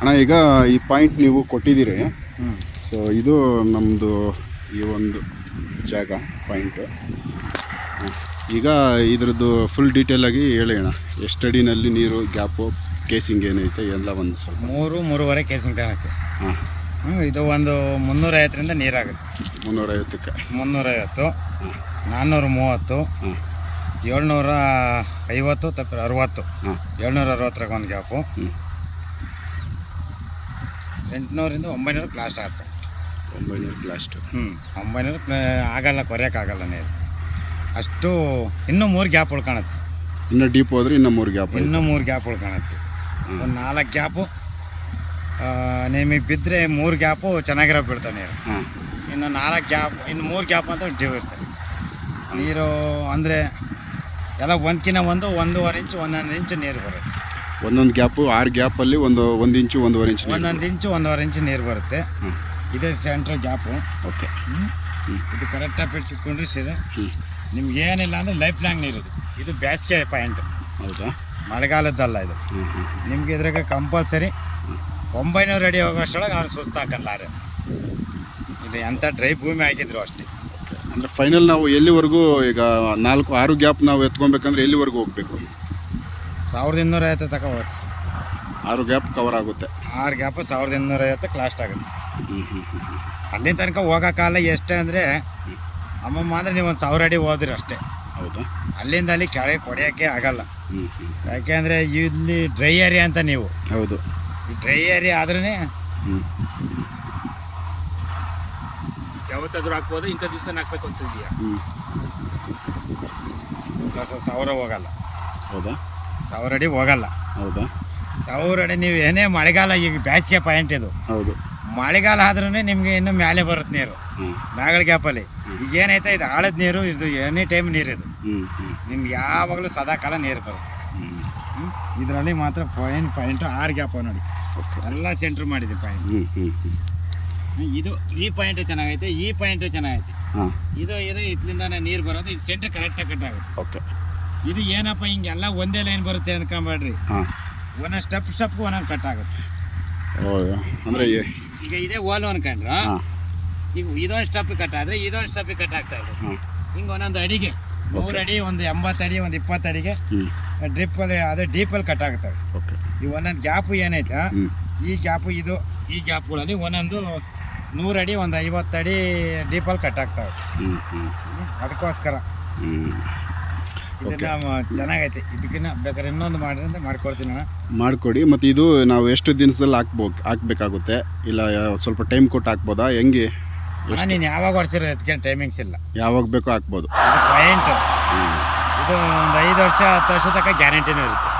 ಅಣ್ಣ ಈಗ ಈ ಪಾಯಿಂಟ್ ನೀವು ಕೊಟ್ಟಿದ್ದೀರಿ. ಹ್ಞೂ ಸೊ ಇದು ನಮ್ಮದು ಈ ಒಂದು ಜಾಗ ಪಾಯಿಂಟು ಈಗ ಇದ್ರದ್ದು ಫುಲ್ ಡೀಟೇಲಾಗಿ ಹೇಳಿ ಅಣ್ಣ. ಎಷ್ಟು ಅಡಿನಲ್ಲಿ ನೀರು ಗ್ಯಾಪು ಕೇಸಿಂಗ್ ಏನೈತೆ ಎಲ್ಲ ಒಂದು ಸ್ವಲ್ಪ. ಮೂರು ಮೂರುವರೆ ಕೇಸಿಂಗ್ ಕಾಣುತ್ತೆ ಹಾಂ. ಹ್ಞೂ ಇದು ಒಂದು ಮುನ್ನೂರೈವತ್ತರಿಂದ ನೀರಾಗುತ್ತೆ. ಮುನ್ನೂರೈವತ್ತಕ್ಕೆ. ಮುನ್ನೂರೈವತ್ತು ನಾನ್ನೂರ ಮೂವತ್ತು ಹ್ಞೂ ಏಳ್ನೂರ ಐವತ್ತು ತಪ್ಪ ಅರುವತ್ತು. ಹಾಂ. ಏಳ್ನೂರ ಅರವತ್ತರಾಗ ಒಂದು ಗ್ಯಾಪು. ಹ್ಞೂ ಎಂಟುನೂರಿಂದ ಒಂಬೈನೂರು ಪ್ಲಾಸ್ಟ್ ಆಗುತ್ತೆ. ಒಂಬೈನೂರು ಪ್ಲಾಸ್ಟ್ ಹ್ಞೂ ಒಂಬೈನೂರು ಪ್ಲ- ಆಗಲ್ಲ ಕೊರೆಯೋಕ್ಕಾಗಲ್ಲ ನೀರು. ಅಷ್ಟು ಇನ್ನೂ ಮೂರು ಗ್ಯಾಪ್ ಉಳ್ಕೊಳತ್ತೆ ಇನ್ನು ಡೀಪ್ ಹೋದ್ರೆ ಇನ್ನು ಮೂರು ಗ್ಯಾಪ್ ಇನ್ನೂ ಮೂರು ಗ್ಯಾಪ್ ಉಳ್ಕೊಳತ್ತೆ ಒಂದು ನಾಲ್ಕು ಗ್ಯಾಪು ನಿಮಗೆ ಬಿದ್ದರೆ ಮೂರು ಗ್ಯಾಪು ಚೆನ್ನಾಗಿರೋ ಬೀಳ್ತಾವೆ ನೀರು. ಹ್ಞೂ ಇನ್ನು ನಾಲ್ಕು ಗ್ಯಾಪ್ ಇನ್ನು ಮೂರು ಗ್ಯಾಪ್ ಅಂತ ಡ್ಯೂ ಇರ್ತದೆ. ನೀರು ಅಂದರೆ ಎಲ್ಲ ಒಂದ್ಕಿನ ಒಂದು ಒಂದೂವರೆ ಇಂಚು ಒಂದೊಂದು ಇಂಚು ನೀರು ಬರುತ್ತೆ. ಒಂದೊಂದು ಗ್ಯಾಪು ಆರು ಗ್ಯಾಪಲ್ಲಿ ಒಂದು ಒಂದು ಇಂಚು ಒಂದೂವರೆ ಇಂಚು ನೀರು ಒಂದೊಂದು ಇಂಚು ಒಂದೂವರೆ ಇಂಚು ನೀರು ಬರುತ್ತೆ. ಇದೆ ಇದೇ ಸೆಂಟ್ರ್ ಗ್ಯಾಪು ಓಕೆ ಇದು ಕರೆಕ್ಟಾಗಿ ಇಟ್ಕೊಂಡ್ರೆ ಸರಿ ಹ್ಞೂ ನಿಮ್ಗೆ ಏನಿಲ್ಲ ಅಂದರೆ ಲೈಫ್ ಲಾಂಗ್ ನೀರು ಇದು. ಇದು ಬೇಸಿಗೆ ಪಾಯಿಂಟ್ ಹೌದಾ? ಮಳೆಗಾಲದ್ದಲ್ಲ ಇದು. ಹ್ಞೂ ಹ್ಞೂ ನಿಮ್ಗೆ ಇದ್ರಾಗ ಕಂಪಲ್ಸರಿ ಒಂಬೈನೂರು ಅಡಿ ಹೋಗೋಷ್ಟೊಳಗೆ ಅವ್ರು ಸುಸ್ತಾಕಲ್ಲ ಆರೆ ಇದು ಎಂಥ ಡ್ರೈ ಭೂಮಿ ಆಗಿದ್ರು ಅಷ್ಟೇ. ಅಂದರೆ ಫೈನಲ್ ನಾವು ಎಲ್ಲಿವರೆಗೂ ಈಗ ನಾಲ್ಕು ಆರು ಗ್ಯಾಪ್ ನಾವು ಎತ್ಕೊಬೇಕಂದ್ರೆ ಎಲ್ಲಿವರೆಗೂ ಹೋಗಬೇಕು? ಸಾವಿರದ ಇನ್ನೂರ ಐವತ್ತು ತಕ ಹೋಗುತ್ತೆ. ಆರು ಗ್ಯಾಪ್ ಕವರ್ ಆಗುತ್ತೆ. ಆರು ಗ್ಯಾಪ್ ಸಾವಿರದ ಇನ್ನೂರ ಐವತ್ತಕ್ಕೆ ಲಾಸ್ಟ್ ಆಗುತ್ತೆ. ಹ್ಞೂ ಹ್ಞೂ ಹ್ಞೂ ಹ್ಞೂ ಅಲ್ಲಿ ತನಕ ಹೋಗೋಕ್ಕಾಗಲ್ಲ ಎಷ್ಟೇ ಅಂದರೆ ಅಮ್ಮಮ್ಮ ಅಂದರೆ ನೀವು ಒಂದು ಸಾವಿರ ಅಡಿ ಹೋದ್ರಿ ಅಷ್ಟೇ. ಹೌದಾ? ಅಲ್ಲಿಂದ ಅಲ್ಲಿ ಕೆಳಗೆ ಕೊಡೆಯೋಕ್ಕೆ ಆಗಲ್ಲ. ಯಾಕೆ ಅಂದರೆ ಯಾಕೆಂದರೆ ಇಲ್ಲಿ ಡ್ರೈ ಏರಿಯಾ ಅಂತ ನೀವು. ಹೌದು. ಈ ಡ್ರೈ ಏರಿಯಾ ಆದ್ರೇ ಹ್ಞೂ ಯಾವತ್ತಾದ್ರೂ ಹಾಕ್ಬೋದು? ಇಂಥ ದಿವಸ ಹಾಕ್ಬೇಕು ಅಂತ ಇದೆಯಾ? ಸಾವಿರ ಹೋಗಲ್ಲ. ಹೌದಾ? ಸಾವಿರ ಅಡಿ ಹೋಗಲ್ಲ. ಹೌದಾ? ಸಾವಿರ ಅಡಿ ನೀವು ಏನೇ ಮಳೆಗಾಲ ಈಗ ಬೇಸಿಗೆ ಪಾಯಿಂಟ್ ಇದು. ಹೌದು. ಮಳೆಗಾಲ ಆದ್ರೂ ನಿಮಗೆ ಇನ್ನು ಮೇಲೆ ಬರುತ್ತೆ ನೀರು. ನಾಗಳ ಗ್ಯಾಪಲ್ಲಿ ಈಗ ಏನೈತೆ ಇದು ಆಳದ ನೀರು ಇದು ಎನಿ ಟೈಮ್ ನೀರು ಇದು. ನಿಮ್ಗೆ ಯಾವಾಗಲೂ ಸದಾಕಾಲ ನೀರು ಬರುತ್ತೆ. ಇದರಲ್ಲಿ ಮಾತ್ರ ಪಾಯಿಂಟ್ ಪಾಯಿಂಟು ಆರು ಗ್ಯಾಪ್ ನೋಡಿ. ಓಕೆ ಎಲ್ಲ ಸೆಂಟ್ರ್ ಮಾಡಿದೆ ಪಾಯಿಂಟ್ ಇದು ಈ ಪಾಯಿಂಟು ಚೆನ್ನಾಗೈತೆ ಈ ಪಾಯಿಂಟು ಚೆನ್ನಾಗೈತೆ. ಇದು ಇದು ಇದ್ಲಿಂದ ನೀರು ಬರೋದು ಇದು ಸೆಂಟ್ರ್ ಕರೆಕ್ಟಾಗಿ ಕಟ್ ಆಗುತ್ತೆ. ಓಕೆ ಇದು ಏನಪ್ಪ ಹಿಂಗೆಲ್ಲ ಒಂದೇ ಲೈನ್ ಬರುತ್ತೆ ಅನ್ಕೊಂಬೇಡ್ರಿ. ಹಾಂ. ಒಂದೊಂದು ಸ್ಟೆಪ್ ಸ್ಟೆಪ್ಗೂ ಒಂದೊಂದು ಕಟ್ ಆಗುತ್ತೆ. ಹೌದಾ ಅಂದರೆ ಈಗ ಇದೇ ಓಲು ಅನ್ಕೊಂಡ್ರ ಹಾಂ. ಈಗ ಇದೊಂದು ಸ್ಟೆಪ್ ಕಟ್ ಆದ್ರೆ ಇದೊಂದು ಸ್ಟೆಪ್ ಕಟ್ ಆಗ್ತಾ ಇದೆ. ಹಾಂ. ಹಿಂಗೆ ಒಂದೊಂದು ಅಡಿಗೆ. ಮೂರು ಅಡಿ ಒಂದು ಎಂಬತ್ತು ಅಡಿ ಒಂದು ಇಪ್ಪತ್ತು ಅಡಿಗೆ. ಡ್ರಿಪ್ಪಲ್ಲಿ ಅದೇ ಡೀಪಲ್ಲಿ ಕಟ್ ಆಗ್ತವೆ. ಓಕೆ ಈ ಒಂದೊಂದು ಗ್ಯಾಪು ಏನೈತೆ? ಈ ಗ್ಯಾಪು ಇದು ಈ ಗ್ಯಾಪ್ಗಳಲ್ಲಿ ಒಂದೊಂದು ನೂರು ಅಡಿ ಒಂದು ಐವತ್ತು ಅಡಿ ಡೀಪಲ್ಲಿ ಕಟ್ ಆಗ್ತವೆ. ಅದಕ್ಕೋಸ್ಕರ. ಇದನ್ನ ಚೆನ್ನಾಗೈತೆ. ಇದಕ್ಕಿನ್ನ ಬೇಕಾದ್ರೆ ಇನ್ನೊಂದು ಮಾಡಿದ್ರೆ ಅಂತ ಮಾಡ್ಕೊಡ್ತೀನಿ ಅಣ್ಣ. ಮಾಡಿಕೊಡಿ. ಮತ್ತು ಇದು ನಾವು ಎಷ್ಟು ದಿನದಲ್ಲಿ ಹಾಕ್ಬೋ ಹಾಕ್ಬೇಕಾಗುತ್ತೆ? ಇಲ್ಲ ಯಾವ- ಸ್ವಲ್ಪ ಟೈಮ್ ಕೊಟ್ಟು ಹಾಕ್ಬೋದಾ? ಹೆಂಗೆ? ಅಣ್ಣ ನೀನು ಯಾವಾಗ ಹೊಡ್ಸಿರೋ ಅದಕ್ಕೆ ಟೈಮಿಂಗ್ಸ್ ಇಲ್ಲ. ಯಾವಾಗ ಬೇಕೋ ಹಾಕ್ಬೋದು. ಇದು ಪಾಯಿಂಟ್ ಇದು ಒಂದು ಐದು ವರ್ಷ ಹತ್ತು ವರ್ಷ ತನಕ ಗ್ಯಾರಂಟಿನೂ ಇರುತ್ತೆ.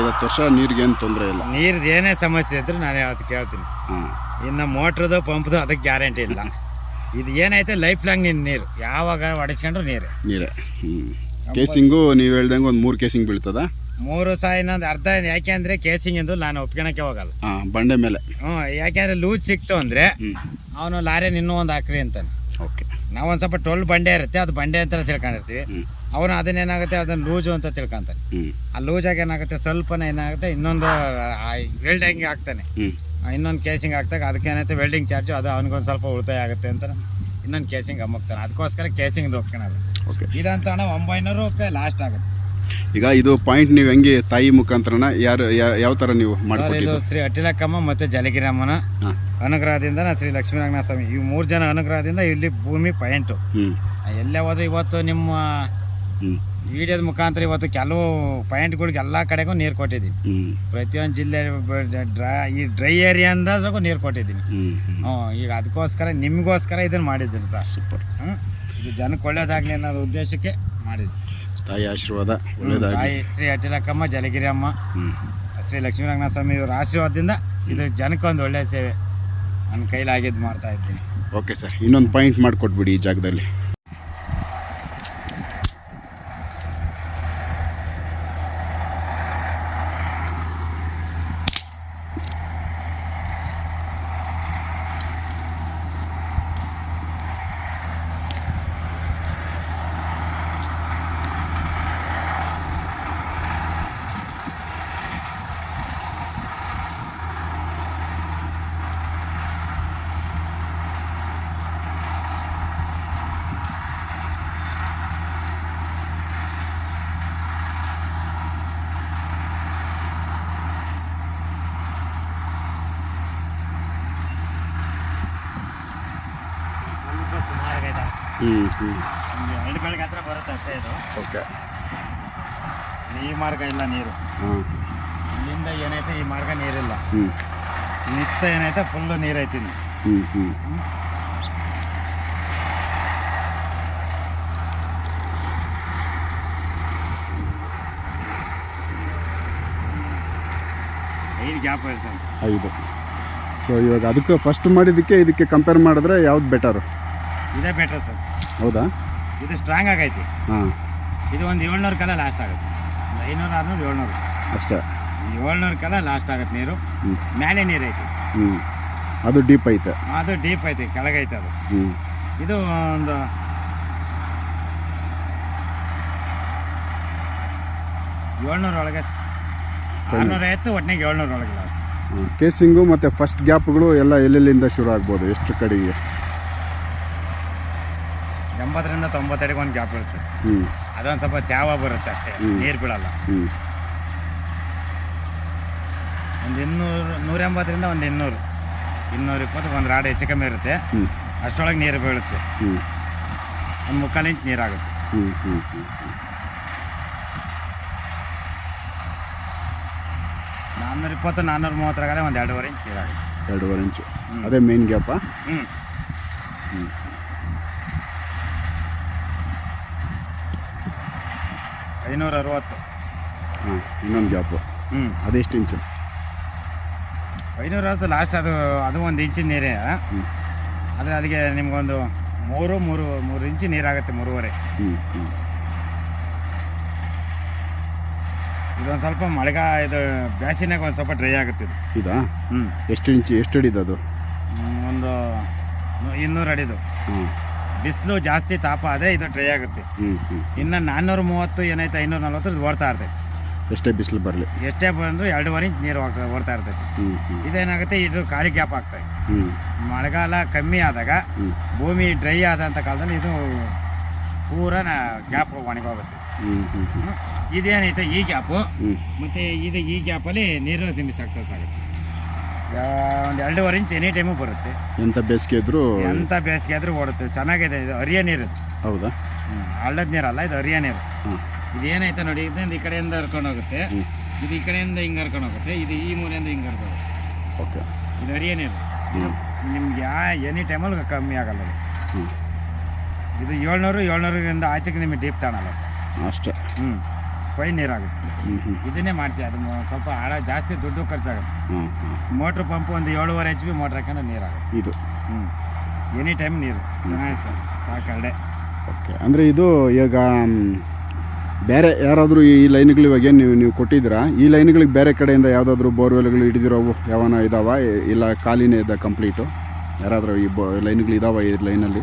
ಐವತ್ತು ವರ್ಷ ನೀರಿಗೆ ಏನು ತೊಂದರೆ ಇಲ್ಲ? ನೀರ್ದು ಏನೇ ಸಮಸ್ಯೆ ಇದ್ರೆ ನಾನು ಯಾವತ್ತು ಕೇಳ್ತೀನಿ. ಹಾಂ. ಇನ್ನು ಮೋಟ್ರದು ಪಂಪ್ದು ಅದಕ್ಕೆ ಗ್ಯಾರಂಟಿ ಇಲ್ಲ. ಇದು ಏನೈತೆ ಲೈಫ್ ಲಾಂಗ್ ನಿನ್ನ ನೀರು. ಯಾವಾಗ ಹೊಡೆಸ್ಕೊಂಡ್ರು ನೀರು. ನೀರೇ. ಹ್ಞೂ ಕೇಸಿಂಗು ನೀವು ಹೇಳ್ದಂಗೆ ಒಂದು ಮೂರು ಕೇಸಿಂಗ್ ಬೀಳ್ತದ? ಮೂರು ಸಾವಿರ ಇನ್ನೊಂದು ಅರ್ಧ ಯಾಕೆ ಅಂದರೆ ಕೇಸಿಂಗ್ ಎಂದು ನಾನು ಒಪ್ಕೊಳಕ್ಕೆ ಹೋಗಲ್ಲ. ಹಾಂ ಬಂಡೆ ಮೇಲೆ. ಹ್ಞೂ ಯಾಕೆಂದರೆ ಲೂಸ್ ಸಿಕ್ತು ಅಂದ್ರೆ ಅವನು ಲಾರಿ ಇನ್ನೂ ಒಂದು ಹಾಕ್ರಿ ಅಂತಾನೆ. ಓಕೆ. ನಾವು ಒಂದು ಸ್ವಲ್ಪ ಟೊಲ್ ಬಂಡೆ ಇರುತ್ತೆ ಅದು ಬಂಡೆ ಅಂತ ತಿಳ್ಕೊಂಡಿರ್ತೀವಿ. ಅವನು ಅವನು ಅದನ್ನೇನಾಗುತ್ತೆ ಅದನ್ನ ಲೂಜು ಅಂತ ತಿಳ್ಕೊಂತಾನೆ. ಆ ಲೂಜಾಗಿ ಏನಾಗುತ್ತೆ ಸ್ವಲ್ಪನೇ ಏನಾಗುತ್ತೆ ಇನ್ನೊಂದು ವೆಲ್ಡಿಂಗ್ ಹಾಕ್ತಾನೆ. ಇನ್ನೊಂದು ಕೇಸಿಂಗ್ ಹಾಕ್ದಾಗ ಅದಕ್ಕೆ ಏನಾಯ್ತು ವೆಲ್ಡಿಂಗ್ ಚಾರ್ಜು ಅದು ಅವನಿಗೊಂದು ಸ್ವಲ್ಪ ಉಳಿತಾಯ ಆಗುತ್ತೆ ಅಂತ ಇನ್ನೊಂದು ಕೇಸಿಂಗ್ ಅಮ್ಮಕ್ತಾನೆ ಅದಕ್ಕೋಸ್ಕರ ಕೇಸಿಂಗ್ ಒಪ್ಕೊಳೋದು ಓಕೆ ಇದಂತ ಹಣ ಒಂಬೈನೂರು ರೂಪಾಯಿ ಲಾಸ್ಟ್ ಆಗುತ್ತೆ. ಈಗ ಇದು ಪಾಯಿಂಟ್ ನೀವು ಹೆಂಗೆ ತಾಯಿ ಮುಖಾಂತರನ ಯಾರು ಯಾವ ಥರ ನೀವು ಸರ್ ಇದು ಮಾಡಿಕೊಟ್ಟಿದ್ದು? ಶ್ರೀ ಅಟ್ಟಿಲಕ್ಕಮ್ಮ ಮತ್ತು ಜಲಗಿರಮ್ಮನ ಅನುಗ್ರಹದಿಂದ ನಾ ಶ್ರೀ ಲಕ್ಷ್ಮೀನಾರಾಯಣ ಸ್ವಾಮಿ. ಈ ಮೂರು ಜನ ಅನುಗ್ರಹದಿಂದ ಇಲ್ಲಿ ಭೂಮಿ ಪಾಯಿಂಟು ಹ್ಞೂ ಎಲ್ಲೇ ಹೋದ್ರೆ ಇವತ್ತು ನಿಮ್ಮ ವಿಡಿಯೋದ ಮುಖಾಂತರ ಇವತ್ತು ಕೆಲವು ಪಾಯಿಂಟ್ಗಳಿಗೆ ಎಲ್ಲ ಕಡೆಗೂ ನೀರು ಕೊಟ್ಟಿದ್ದೀನಿ. ಪ್ರತಿಯೊಂದು ಜಿಲ್ಲೆ ಡ್ರೈ ಈ ಡ್ರೈ ಏರಿಯಾ ಅಂದಾಗೂ ನೀರು ಕೊಟ್ಟಿದ್ದೀನಿ. ಹ್ಞೂ ಈಗ ಅದಕ್ಕೋಸ್ಕರ ನಿಮಗೋಸ್ಕರ ಇದನ್ನು ಮಾಡಿದ್ದೀನಿ ಸರ್. ಸೂಪರ್. ಹ್ಞೂ ಇದು ಜನಕ್ಕೆ ಒಳ್ಳೇದಾಗಲಿ ಅನ್ನೋದು ಉದ್ದೇಶಕ್ಕೆ ಮಾಡಿದ್ದೀನಿ. ತಾಯಿ ಆಶೀರ್ವಾದ ತಾಯಿ ಶ್ರೀ ಅಟ್ಟಿಲಕ್ಕಮ್ಮ ಜಲಗಿರಿ ಅಮ್ಮ ಶ್ರೀ ಲಕ್ಷ್ಮೀರಂಗನಾಥ ಸ್ವಾಮಿ ಇವರ ಆಶೀರ್ವಾದದಿಂದ ಇದು ಜನಕ್ಕೆ ಒಂದು ಒಳ್ಳೆಯ ಸೇವೆ. ನನ್ನ ಕೈಲಾಗಿದ್ದು ಮಾಡ್ತಾ ಇದ್ದೀನಿ. ಓಕೆ ಸರ್ ಇನ್ನೊಂದು ಪಾಯಿಂಟ್ ಮಾಡಿಕೊಟ್ಬಿಡಿ ಈ ಜಾಗದಲ್ಲಿ ಸ್ವಲ್ಪ ಸುಮಾರಾಗೈತೆ ಹ್ಞೂ ಹ್ಞೂ ಎರಡು ಬೆಳಗ್ಗೆ ಹತ್ರ ಬರುತ್ತೆ ಅಷ್ಟೇ ಇದು. ಓಕೆ ಈ ಮಾರ್ಗ ಇಲ್ಲ ನೀರು. ಹಾಂ. ಇಲ್ಲಿಂದ ಏನೈತೆ ಈ ಮಾರ್ಗ ನೀರಿಲ್ಲ. ಹ್ಞೂ ನಿತ್ಯ ಏನೈತೆ ಫುಲ್ಲು ನೀರು ಐತಿ ಇಲ್ಲಿ. ಹ್ಞೂ ಹ್ಞೂ ಐದು ಗ್ಯಾಪ್ ಇರ್ತದೆ. ಐದು. ಸೊ ಇವಾಗ ಅದಕ್ಕೆ ಫಸ್ಟ್ ಮಾಡಿದ್ದಕ್ಕೆ ಇದಕ್ಕೆ ಕಂಪೇರ್ ಮಾಡಿದ್ರೆ ಯಾವ್ದು ಬೆಟರು ಇದೇ ಬೆಟ್ರ್ ಸರ್ ಹೌದಾ? ಇದು ಸ್ಟ್ರಾಂಗ್ ಆಗೈತಿ. ಹಾಂ. ಇದು ಒಂದು ಏಳ್ನೂರು ಕಲ ಲಾಸ್ಟ್ ಆಗುತ್ತೆ. ಒಂದು ಐನೂರು ಆರುನೂರು ಏಳ್ನೂರು. ಅಷ್ಟೇ. ಏಳ್ನೂರು ಕಲ ಲಾಸ್ಟ್ ಆಗುತ್ತೆ ನೀರು. ಮೇಲೆ ನೀರು ಐತಿ. ಹ್ಞೂ ಅದು ಡೀಪ್ ಐತೆ. ಅದು ಡೀಪ್ ಐತಿ ಕೆಳಗೈತೆ ಅದು. ಹ್ಞೂ ಇದು ಒಂದು ಏಳ್ನೂರು ಒಳಗೆ ಆರುನೂರ ಐವತ್ತು ಒಟ್ಟಿನಾಗ ಏಳ್ನೂರ ಒಳಗೆ. ಕೇಸಿಂಗು ಮತ್ತು ಫಸ್ಟ್ ಗ್ಯಾಪ್ಗಳು ಎಲ್ಲ ಎಲ್ಲೆಲ್ಲಿಂದ ಶುರು ಆಗ್ಬೋದು? ಎಷ್ಟು ಕಡೆಗೆ? ಎಂಬತ್ತರಿಂದ ತೊಂಬತ್ತೆರಡಿಗೆ ಒಂದು ಗ್ಯಾಪ್ ಇರುತ್ತೆ. ಹ್ಞೂ ಅದೊಂದು ಸ್ವಲ್ಪ ತ್ಯಾವ ಬರುತ್ತೆ ಅಷ್ಟೇ ನೀರು ಬೀಳಲ್ಲ. ಹ್ಞೂ ಒಂದು ಇನ್ನೂರು ನೂರ ಎಂಬತ್ತರಿಂದ ಒಂದು ಇನ್ನೂರು. ಇನ್ನೂರ ಇಪ್ಪತ್ತು ಒಂದು ರಾಡ್ ಹೆಚ್ಚು ಕಮ್ಮಿ ಇರುತ್ತೆ. ಹ್ಞೂ ಅಷ್ಟರೊಳಗೆ ನೀರು ಬೀಳುತ್ತೆ. ಹ್ಞೂ ಒಂದು ಮುಕ್ಕಾಲು ಇಂಚ್ ನೀರಾಗುತ್ತೆ. ಹ್ಞೂ ಹ್ಞೂ ಹ್ಞೂ ನಾನ್ನೂರ ಇಪ್ಪತ್ತು ನಾನ್ನೂರ ಮೂವತ್ತರಾಗಲೇ ಒಂದು ಎರಡೂವರೆ ಇಂಚ್ ನೀರಾಗುತ್ತೆ. ಎರಡೂವರೆ ಇಂಚು. ಅದೇ ಮೇನ್ ಗ್ಯಾಪ ಹ್ಞೂ ಹ್ಞೂ ಐನೂರ ಅರವತ್ತು ಹಾಂ ಇನ್ನೊಂದು ಗ್ಯಾಪು ಹ್ಞೂ ಅದೆಷ್ಟು ಇಂಚು? ಐನೂರ ಅರವತ್ತು ಲಾಸ್ಟ್ ಅದು ಅದು ಒಂದು ಇಂಚಿನ ನೀರೇ. ಹ್ಞೂ ಆದರೆ ಅಲ್ಲಿಗೆ ನಿಮಗೊಂದು ಮೂರು ಮೂರು ಮೂರು ಇಂಚು ನೀರಾಗುತ್ತೆ ಮೂರುವರೆ. ಹ್ಞೂ ಹ್ಞೂ ಇದೊಂದು ಸ್ವಲ್ಪ ಮಳೆಗ ಇದು ಬ್ಯಾಸಿನಾಗ ಒಂದು ಸ್ವಲ್ಪ ಡ್ರೈ ಆಗುತ್ತೆ ಇದು. ಇದಾ? ಹ್ಞೂ ಎಷ್ಟು ಇಂಚು ಎಷ್ಟು ಹಿಡಿದು ಅದು ಒಂದು ಇನ್ನೂರು ಅಡಿದು. ಹಾಂ ಬಿಸಿಲು ಜಾಸ್ತಿ ತಾಪ ಆದರೆ ಇದು ಡ್ರೈ ಆಗುತ್ತೆ. ಹ್ಞೂ ಹ್ಞೂ ಇನ್ನು ನಾನ್ನೂರ ಮೂವತ್ತು ಏನೈತೆ ಐನೂರ ನಲ್ವತ್ತು ಓಡ್ತಾ ಇರ್ತೈತೆ. ಎಷ್ಟೇ ಬಿಸಿಲು ಬರಲಿ. ಎಷ್ಟೇ ಬಂದರೂ ಎರಡೂವರೆ ಇಂಚ್ ನೀರು ಹೋಗ್ತದೆ ಓಡ್ತಾ ಇರ್ತೈತೆ. ಹ್ಞೂ ಹ್ಞೂ ಇದೇನಾಗುತ್ತೆ ಇದು ಖಾಲಿ ಗ್ಯಾಪ್ ಆಗ್ತದೆ ಹ್ಞೂ ಮಳೆಗಾಲ ಕಮ್ಮಿ ಆದಾಗ ಭೂಮಿ ಡ್ರೈ ಆದಂಥ ಕಾಲದಲ್ಲಿ ಇದು ಪೂರ ಗ್ಯಾಪ್ ಒಣಗೋಗುತ್ತೆ ಹ್ಞೂ ಹ್ಞೂ ಹ್ಞೂ ಇದೇನೈತೆ ಈ ಗ್ಯಾಪು. ಮತ್ತು ಇದು ಈ ಗ್ಯಾಪಲ್ಲಿ ನೀರು ನಿಮಗೆ ಸಕ್ಸಸ್ ಆಗುತ್ತೆ. ಒಂದು ಎರಡೂವರೆ ಇಂಚ್ ಎನಿ ಟೈಮು ಬರುತ್ತೆ. ಎಂಥ ಬೇಸಿಗೆ ಇದ್ರೂ ಎಂಥ ಬೇಸಿಗೆ ಆದರೂ ಓಡುತ್ತೆ. ಚೆನ್ನಾಗಿದೆ ಇದು ಹರಿಯ ನೀರು ಹೌದಾ? ಹಳ್ಳದ ನೀರಲ್ಲ ಇದು ಹರಿಯ ನೀರು. ಹಾಂ. ಇದು ಏನೈತೆ ನೋಡಿ ಇದರಿಂದ ಈ ಕಡೆಯಿಂದ ಹರ್ಕೊಂಡು ಹೋಗುತ್ತೆ. ಇದು ಈ ಕಡೆಯಿಂದ ಹಿಂಗೆ ಹರ್ಕೊಂಡು ಹೋಗುತ್ತೆ. ಇದು ಈ ಮೂಲೆಯಿಂದ ಹಿಂಗೆ ಹರ್ಕೊಂಡು ಹೋಗುತ್ತೆ. ಓಕೆ. ಇದು ಹರಿಯ ನೀರು. ನಿಮ್ಗೆ ಯಾ ಎನಿ ಟೈಮಲ್ಲಿ ಕಮ್ಮಿ ಆಗಲ್ಲ ಇದು. ಹ್ಞೂ ಇದು ಏಳ್ನೂರು ಏಳ್ನೂರಿಂದ ಆಚೆಗೆ ನಿಮಗೆ ಡೀಪ್ ತಾಣಲ್ಲ ಸರ್. ಅಷ್ಟೇ. ಹ್ಞೂ ಫೈನ್ ನೀರಾಗುತ್ತೆ. ಇದನ್ನೇ ಮಾಡಿಸಿ ಅದು ಸ್ವಲ್ಪ ಹಣ ಜಾಸ್ತಿ ದುಡ್ಡು ಖರ್ಚಾಗುತ್ತೆ. ಮೋಟ್ರ್ ಪಂಪ್ ಒಂದು ಏಳುವರೆ ಎಚ್ ಬಿ ಮೋಟ್ರ್ ಹಾಕೊಂಡು ನೀರಾಗುತ್ತೆ. ಇದು. ಹ್ಞೂ ಎನಿ ಟೈಮ್ ನೀರು. ಚೆನ್ನಾಗಿದೆ ಸರ್. ಸಾಕಡೆ ಓಕೆ. ಅಂದರೆ ಇದು ಈಗ ಬೇರೆ ಯಾರಾದರೂ ಈ ಲೈನ್ಗಳು ಇವಾಗ ಏನು ನೀವು ನೀವು ಕೊಟ್ಟಿದ್ದೀರಾ? ಈ ಲೈನ್ಗಳಿಗೆ ಬೇರೆ ಕಡೆಯಿಂದ ಯಾವುದಾದ್ರೂ ಬೋರ್ವೆಲ್ಗಳು ಹಿಡಿದಿರೋವು ಯಾವನ ಇದಾವ? ಇಲ್ಲ ಖಾಲಿನೇ ಇದೆ ಕಂಪ್ಲೀಟು? ಯಾರಾದರೂ ಈ ಬೋ ಲೈನ್ಗಳು ಇದಾವ ಈ ಲೈನಲ್ಲಿ?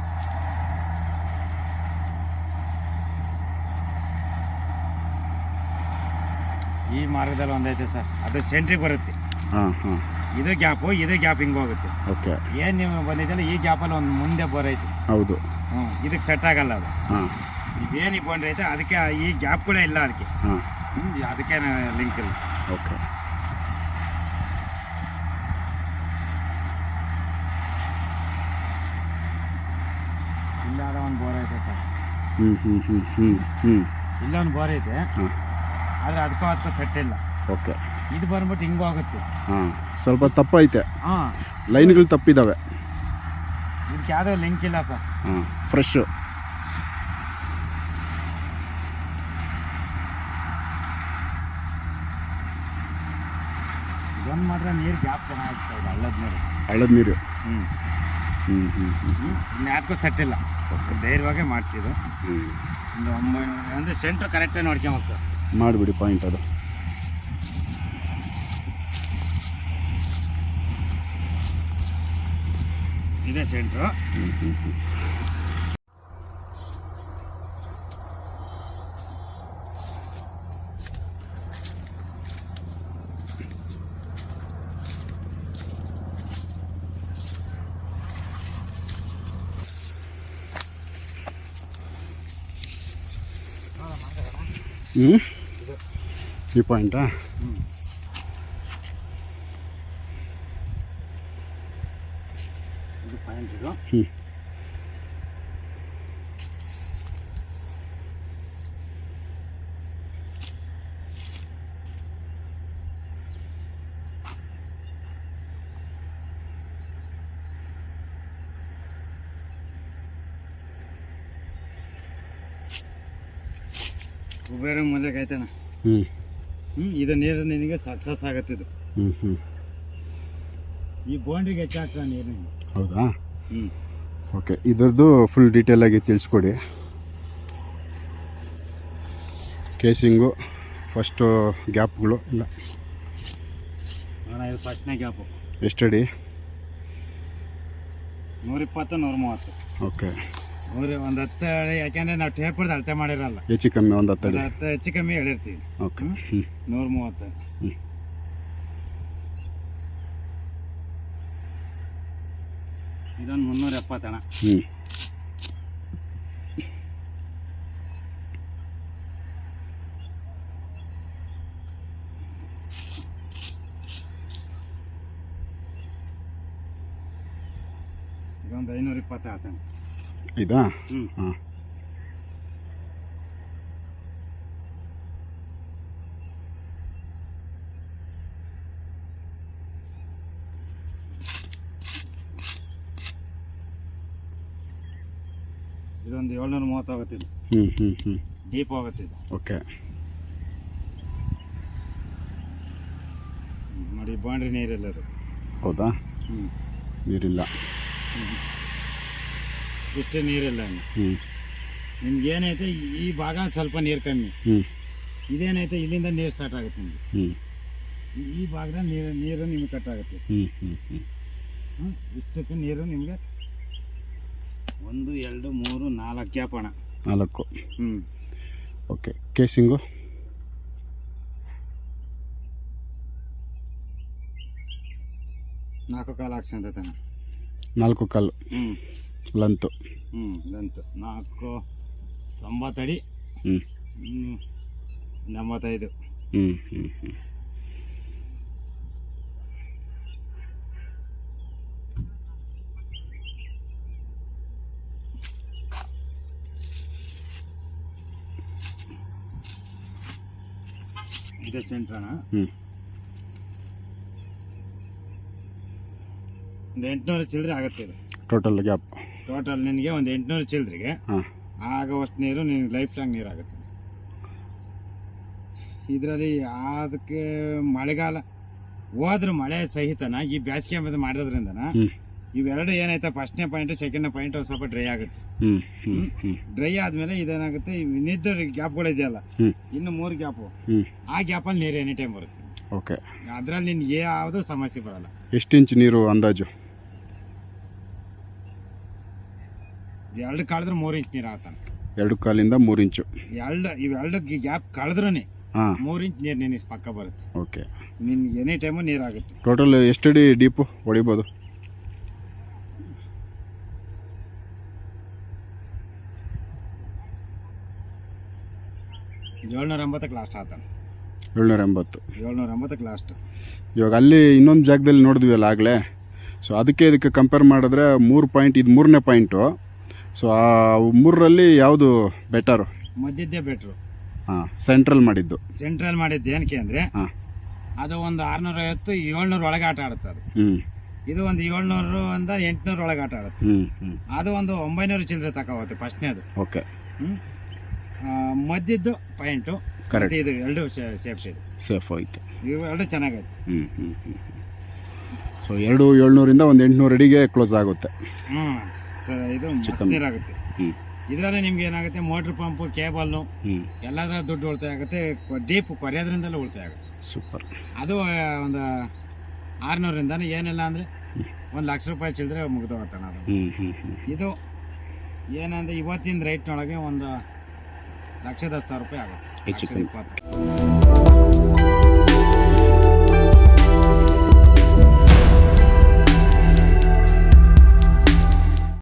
ಈ ಮಾರ್ಗದಲ್ಲಿ ಒಂದೈತೆ ಸರ್. ಅದು ಸೆಂಟ್ರಿಗೆ ಬರುತ್ತೆ. ಹಾಂ ಹಾಂ. ಇದು ಗ್ಯಾಪು ಇದು ಗ್ಯಾಪ್ ಹಿಂಗೆ ಹೋಗುತ್ತೆ ಓಕೆ. ಏನು ನೀವು ಬಂದಿದ್ದಲ್ಲ ಈ ಗ್ಯಾಪಲ್ಲಿ ಒಂದು ಮುಂದೆ ಬೋರ್ ಐತಿ ಹೌದು. ಹ್ಞೂ ಇದಕ್ಕೆ ಸೆಟ್ ಆಗಲ್ಲ ಅದು. ಹಾಂ. ಇವೇನು ಈ ಬೌಂಡ್ರಿ ಐತೆ ಅದಕ್ಕೆ ಈ ಗ್ಯಾಪ್ ಕೂಡ ಇಲ್ಲ ಅದಕ್ಕೆ. ಹಾಂ. ಹ್ಞೂ ಅದಕ್ಕೆ ಲಿಂಕ್ ಇಲ್ಲ. ಓಕೆ. ಇಲ್ಲಾದ ಒಂದು ಬೋರ್ ಐತೆ ಸರ್. ಹ್ಞೂ ಹ್ಞೂ ಹ್ಞೂ ಹ್ಞೂ ಹ್ಞೂ ಇಲ್ಲೊಂದು ಬೋರ್ ಐತೆ. ಆದರೆ ಅದಕ್ಕೂ ಅದಕ್ಕೂ ಸೆಟ್ ಇಲ್ಲ. ಓಕೆ. ಇದು ಬಂದ್ಬಿಟ್ಟು ಹಿಂಗೂ ಆಗುತ್ತೆ. ಹಾಂ ಸ್ವಲ್ಪ ತಪ್ಪೈತೆ. ಹಾಂ. ಲೈನ್ಗಳು ತಪ್ಪಿದ್ದಾವೆ ಇದಕ್ಕೆ ಯಾವುದೇ ಲಿಂಕ್ ಇಲ್ಲ ಸರ್. ಹಾಂ ಫ್ರೆಶ್ಶು ಇದೊಂದು ಮಾತ್ರ ನೀರು ಗ್ಯಾಪ್ ಚೆನ್ನಾಗಿ ಇದೆ ಹಳ್ಳದ ನೀರು. ಹಳ್ಳದ ನೀರು. ಹ್ಞೂ ಹ್ಞೂ ಹ್ಞೂ ಹ್ಞೂ ಇನ್ನು ಯಾಕೂ ಸೆಟ್ಟಿಲ್ಲ ಓಕೆ. ಧೈರ್ಯವಾಗೇ ಮಾಡಿಸಿದ್ದು ಹ್ಞೂ ಒಂದು ಒಂಬೈನೂರು ಅಂದರೆ ಸೆಂಟ್ರ್ ಕರೆಕ್ಟಾಗಿ ನೋಡ್ಕೊಂಬೇಕು ಸರ್. ಮಾಡಿಬಿಡಿ ಪಾಯಿಂಟ್ ಅದು. ಇದೇ ಸೆಂಟ್ರು. ಹ್ಞೂ ಹ್ಞೂ ಪಾಯಿಂಟಾ? ಹ್ಞೂ ಈ ಪಾಯಿಂಟಾ ಇದು ಪಾಯಿಂಟ್ ಇದು ಹ್ಞೂ ಕುಬೇರ ಮುಂದಕ್ಕೆ ಐತಣ್ಣ ಹ್ಞೂ ಹ್ಞೂ ಇದು ನೀರು ನಿನಗೆ ಸಕ್ಸಸ್ ಆಗತ್ತಿದು ಹ್ಞೂ ಹ್ಞೂ ಈ ಬೋಂಡಿಗೆ ಹೆಚ್ಚಾಗ್ತದೆ ನೀರು ಹೌದಾ? ಓಕೆ ಇದ್ರದ್ದು ಫುಲ್ ಡೀಟೇಲಾಗಿ ತಿಳಿಸ್ಕೊಡಿ. ಕೇಸಿಂಗು ಫಸ್ಟು ಗ್ಯಾಪ್ಗಳು ಇಲ್ಲ ಇದು ಫಸ್ಟ್ನೇ ಗ್ಯಾಪು ಎಷ್ಟಡಿ ನೂರಿಪ್ಪತ್ತು ನೂರ ಮೂವತ್ತು ಓಕೆ. ನೂರು ಒಂದು ಹತ್ತು ಅಡಿ ಯಾಕೆಂದ್ರೆ ನಾವು ಟೇಪ್ ಹಿಡ್ದು ಅಳತೆ ಮಾಡಿರಲ್ಲ. ಹೆಚ್ಚು ಕಮ್ಮಿ ಒಂದು ಹತ್ತು ಹತ್ತು ಹೆಚ್ಚು ಕಮ್ಮಿ ಹೇಳಿರ್ತೀವಿ. ಓಕೆ ಹ್ಞೂ ನೂರ ಮೂವತ್ತು ಇದೊಂದು ಮುನ್ನೂರ ಎಪ್ಪತ್ತಣ್ಣ ಹ್ಞೂ ಇದೊಂದು ಐನೂರ ಇಪ್ಪತ್ತು ಆತಣ್ಣ. ಇದಾ? ಹ್ಞೂ ಹಾಂ. ಇದೊಂದು ಏಳ್ನೂರ ಮೂವತ್ತು ಆಗುತ್ತಿದೆ. ಹ್ಞೂ ಹ್ಞೂ ಹ್ಞೂ ಡೀಪ್ ಆಗುತ್ತೆ ಇದು ಓಕೆ ಹ್ಮ್. ನೋಡಿ ಬಾಂಡ್ರಿ ನೀರಿಲ್ಲ ಅದು. ಹೌದಾ? ಹ್ಞೂ ನೀರಿಲ್ಲ. ಇಷ್ಟೇ ನೀರಿಲ್ಲ ಹ್ಮ್. ಹ್ಞೂ ನಿಮ್ಗೆ ಏನೈತೆ ಈ ಭಾಗ ಸ್ವಲ್ಪ ನೀರು ಕಮ್ಮಿ. ಹ್ಞೂ ಇದೇನೈತೆ ಇಲ್ಲಿಂದ ನೀರು ಸ್ಟಾರ್ಟ್ ಆಗುತ್ತೆ ನಿಮಗೆ. ಹ್ಞೂ ಈ- ಭಾಗದ ನೀರು ನೀರು ನಿಮಗೆ ಕಟ್ ಆಗುತ್ತೆ. ಹ್ಞೂ ಹ್ಞೂ ಹ್ಞೂ ಹ್ಮ್? ಇಷ್ಟಕ್ಕೆ ನೀರು ನಿಮಗೆ ಒಂದು ಎರಡು ಮೂರು ನಾಲ್ಕು ಗ್ಯಾಪ್ ಅಣ್ಣ ನಾಲ್ಕು. ಹ್ಞೂ ಓಕೆ ಕೇಸಿಂಗು. ನಾಲ್ಕು ಕಾಲು ಹಾಕ್ಸಂತ ಅಣ್ಣ ನಾಲ್ಕು ಕಾಲು. ಹ್ಞೂ ಲಂತು. ಹ್ಞೂ ದಂತು ನಾಲ್ಕು ತೊಂಬತ್ತಡಿ. ಹ್ಞೂ ಹ್ಞೂ ಎಂಬತ್ತೈದು. ಹ್ಞೂ ಹ್ಞೂ ಹ್ಞೂ ಇದೆ ಸೆಂಟ್ರ್ ಅಣ್ಣ ಹ್ಞೂ ಒಂದು ಎಂಟುನೂರು ಚಿಲ್ಲರೆ ಆಗುತ್ತೆ ಇದು. ಟೋಟಲ್ ಗ್ಯಾಪ್ ಟೋಟಲ್ ನಿನಗೆ ಒಂದು ಎಂಟುನೂರು ಚಿಲ್ಲರಿಗೆ. ಹಾಂ. ಆಗುವಷ್ಟು ನೀರು ನಿನಗೆ ಲೈಫ್ ಲಾಂಗ್ ನೀರು ಆಗುತ್ತೆ. ಇದರಲ್ಲಿ ಅದಕ್ಕೆ ಮಳೆಗಾಲ ಹೋದ್ರೂ ಮಳೆ ಸಹಿತನ ಈ ಬೇಸಿಗೆ ಮಾಡಿರೋದ್ರಿಂದನ ಇವೆರಡು ಏನಾಯ್ತಾ? ಫಸ್ಟ್ನೇ ಪಾಯಿಂಟು ಸೆಕೆಂಡ್ನೇ ಪಾಯಿಂಟು ಸ್ವಲ್ಪ ಡ್ರೈ ಆಗುತ್ತೆ. ಡ್ರೈ ಆದಮೇಲೆ ಇದೇನಾಗುತ್ತೆ? ನಿದ್ದ ಗ್ಯಾಪ್ಗಳು ಇದೆಯಲ್ಲ? ಹ್ಞೂ ಇನ್ನು ಮೂರು ಗ್ಯಾಪು. ಆ ಗ್ಯಾಪಲ್ಲಿ ನೀರು ಎನಿ ಟೈಮ್ ಬರುತ್ತೆ. ಓಕೆ. ಅದರಲ್ಲಿ ನಿನ್ಗೆ ಯಾವುದು ಸಮಸ್ಯೆ ಬರಲ್ಲ. ಎಷ್ಟು ಇಂಚ್ ನೀರು ಅಂದಾಜು? ಎರಡು ಕಳೆದ್ರೆ ಮೂರು ಇಂಚ್ ನೀರು ಆಗ್ತಾನೆ ಎರಡು ಕಾಲಿಂದ ಮೂರು ಇಂಚು. ಎರಡು ಇವೆರಡು ಗ್ಯಾಪ್ ಕಳೆದ್ರೂ ಮೂರು ಇಂಚ್ ನೀರು ನಿನ್ನ ಪಕ್ಕ ಬರುತ್ತೆ. ಓಕೆ. ನಿನ್ಗೆ ಎನಿ ಟೈಮು ನೀರಾಗುತ್ತೆ. ಟೋಟಲ್ ಟೋಟಲ್ ಅಡಿ ಡೀಪು ಹೊಡಿಬೋದು? ಏಳ್ನೂರ ಎಂಬತ್ತಕ್ಕೆ ಲಾಸ್ಟ್ ಆತಾನೆ ಏಳ್ನೂರ ಎಂಬತ್ತು ಏಳ್ನೂರ ಎಂಬತ್ತಕ್ಕೆ ಲಾಸ್ಟ್ ಇವಾಗ ಅಲ್ಲಿ ಇನ್ನೊಂದು ಜಾಗದಲ್ಲಿ ನೋಡಿದ್ವಿ ಅಲ್ಲ ಆಗಲೇ? ಸೊ ಅದಕ್ಕೆ ಇದಕ್ಕೆ ಕಂಪೇರ್ ಮಾಡಿದ್ರೆ ಮೂರು ಪಾಯಿಂಟ್ ಇದು ಮೂರನೇ ಪಾಯಿಂಟು ಸೊ ಆ ಮೂರರಲ್ಲಿ ಯಾವುದು ಬೆಟರು ಮಧ್ಯದ್ದೇ ಬೆಟ್ರು ಹಾಂ ಸೆಂಟ್ರಲ್ ಮಾಡಿದ್ದು. ಸೆಂಟ್ರಲ್ ಮಾಡಿದ್ದು ಏನಕ್ಕೆ ಅಂದರೆ ಹಾಂ. ಅದು ಒಂದು ಆರುನೂರ ಐವತ್ತು ಏಳ್ನೂರು ಒಳಗೆ ಆಟ ಆಡುತ್ತೆ ಅದು. ಹ್ಞೂ ಇದು ಒಂದು ಏಳ್ನೂರು ಅಂದ ಎಂಟುನೂರು ಒಳಗೆ ಆಟ ಆಡುತ್ತೆ. ಹ್ಞೂ ಹ್ಞೂ ಅದು ಒಂದು ಒಂಬೈನೂರು ಚಿಲ್ಲರೆ ಫಸ್ಟ್ನೆ ಅದು ಓಕೆ ಹ್ಞೂ ಮಧ್ಯದ್ದು ಪಾಯಿಂಟು ಕರೆಕ್ಟ್ ಇದು ಎರಡು ಸೇಫ್ ಸೈಡ್ ಸೇಫ್ ಹೋಯ್ತು. ಎರಡು ಚೆನ್ನಾಗೈತೆ. ಹ್ಞೂ ಹ್ಞೂ ಹ್ಞೂ ಸೊ ಎರಡು ಏಳ್ನೂರಿಂದ ಒಂದು ಎಂಟುನೂರು ಅಡಿಗೆ ಕ್ಲೋಸ್ ಆಗುತ್ತೆ. ಹ್ಞೂ ಸರ್ ಇದು ಚಿಕನ್. ಆಗುತ್ತೆ ಹ್ಞೂ ಇದರಲ್ಲಿ ನಿಮ್ಗೆ ಏನಾಗುತ್ತೆ ಮೋಟ್ರ್ ಪಂಪು ಕೇಬಲ್ಲು ಹ್ಞೂ ಎಲ್ಲದರ ದುಡ್ಡು ಉಳಿತಾಯ ಆಗುತ್ತೆ ಡೀಪ್ ಕೊರೆಯೋದ್ರಿಂದಲೂ ಉಳಿತಾಯ ಆಗುತ್ತೆ. ಸೂಪರ್ ಅದು ಒಂದು ಆರುನೂರಿಂದ ಏನಿಲ್ಲ ಅಂದರೆ ಒಂದು ಲಕ್ಷ ರೂಪಾಯಿ ಚಿಲ್ಲರೆ ಮುಗಿದೋಗತ್ತಣ ಅದು. ಹ್ಞೂ ಹ್ಞೂ ಹ್ಞೂ ಇದು ಏನಂದ್ರೆ ಇವತ್ತಿನ ರೇಟ್ನೊಳಗೆ ಒಂದು ಲಕ್ಷದ ಹತ್ತು ಸಾವಿರ ರೂಪಾಯಿ ಆಗುತ್ತೆ ಈ ಲಕ್ಷದ ಚಿಕನ್ ಇಪ್ಪತ್ತು